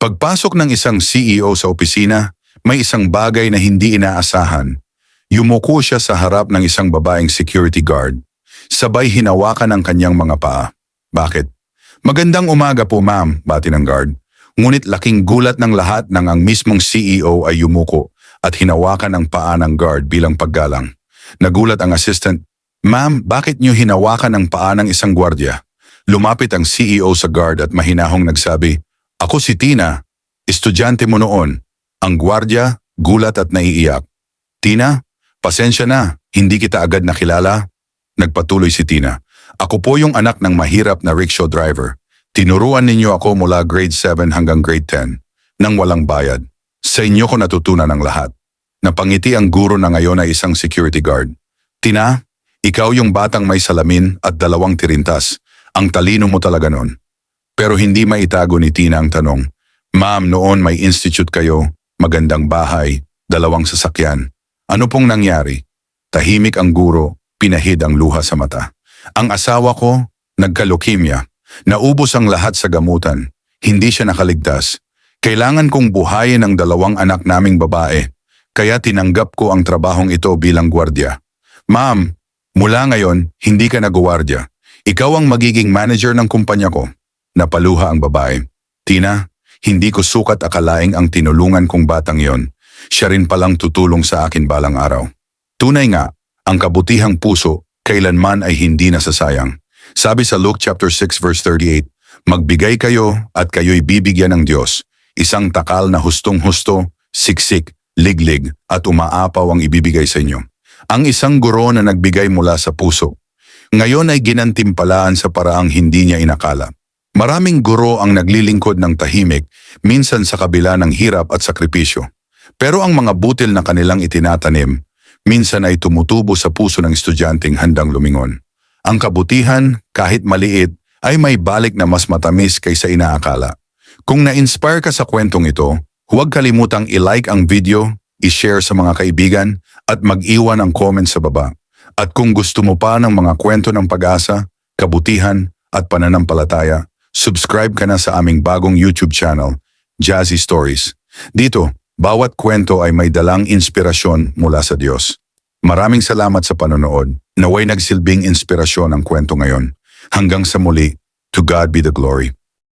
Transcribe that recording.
Pagpasok ng isang CEO sa opisina, may isang bagay na hindi inaasahan. Yumuko siya sa harap ng isang babaeng security guard. Sabay hinawakan ang kanyang mga paa. Bakit? Magandang umaga po ma'am, bati ng guard. Ngunit laking gulat ng lahat nang ang mismong CEO ay yumuko at hinawakan ang paa ng guard bilang paggalang. Nagulat ang assistant, Ma'am, bakit niyo hinawakan ang paa ng isang gwardya? Lumapit ang CEO sa guard at mahinahong nagsabi, Ako si Tina, estudyante mo noon. Ang gwardya, gulat at naiiyak. Tina, pasensya na, hindi kita agad nakilala. Nagpatuloy si Tina. Ako po yung anak ng mahirap na rickshaw driver. Tinuruan ninyo ako mula grade 7 hanggang grade 10 nang walang bayad. Sa inyo ko natutunan ang lahat. Napangiti ang guro na ngayon ay isang security guard. Tina, ikaw yung batang may salamin at dalawang tirintas. Ang talino mo talaga nun. Pero hindi maitago ni Tina ang tanong. Ma'am, noon may institute kayo, magandang bahay, dalawang sasakyan. Ano pong nangyari? Tahimik ang guro, pinahid ang luha sa mata. Ang asawa ko, nagka-leukemia. Naubos ang lahat sa gamutan. Hindi siya nakaligtas. Kailangan kong buhayin ang dalawang anak naming babae. Kaya tinanggap ko ang trabahong ito bilang gwardya. Ma'am, mula ngayon, hindi ka na gwardya. Ikaw ang magiging manager ng kumpanya ko. Napaluha ang babae. Tina, hindi ko sukat akalaing ang tinulungan kong batang yon. Siya rin palang tutulong sa akin balang araw. Tunay nga, ang kabutihang puso kailanman ay hindi nasasayang. Sabi sa Luke chapter 6 verse 38, Magbigay kayo at kayo'y bibigyan ng Diyos. Isang takal na hustong-husto, siksik, liglig at umaapaw ang ibibigay sa inyo. Ang isang guro na nagbigay mula sa puso. Ngayon ay ginantimpalaan sa paraang hindi niya inakala. Maraming guro ang naglilingkod ng tahimik, minsan sa kabila ng hirap at sakripisyo. Pero ang mga butil na kanilang itinatanim, minsan ay tumutubo sa puso ng estudyanteng handang lumingon. Ang kabutihan, kahit maliit, ay may balik na mas matamis kaysa inaakala. Kung na-inspire ka sa kwentong ito, huwag kalimutang i-like ang video, i-share sa mga kaibigan, at mag-iwan ng comment sa baba. At kung gusto mo pa ng mga kwento ng pag-asa, kabutihan, at pananampalataya, subscribe ka na sa aming bagong YouTube channel, Jazzy Stories. Dito, bawat kwento ay may dalang inspirasyon mula sa Diyos. Maraming salamat sa panonood. Naway nagsilbing inspirasyon ang kwento ngayon. Hanggang sa muli, to God be the glory.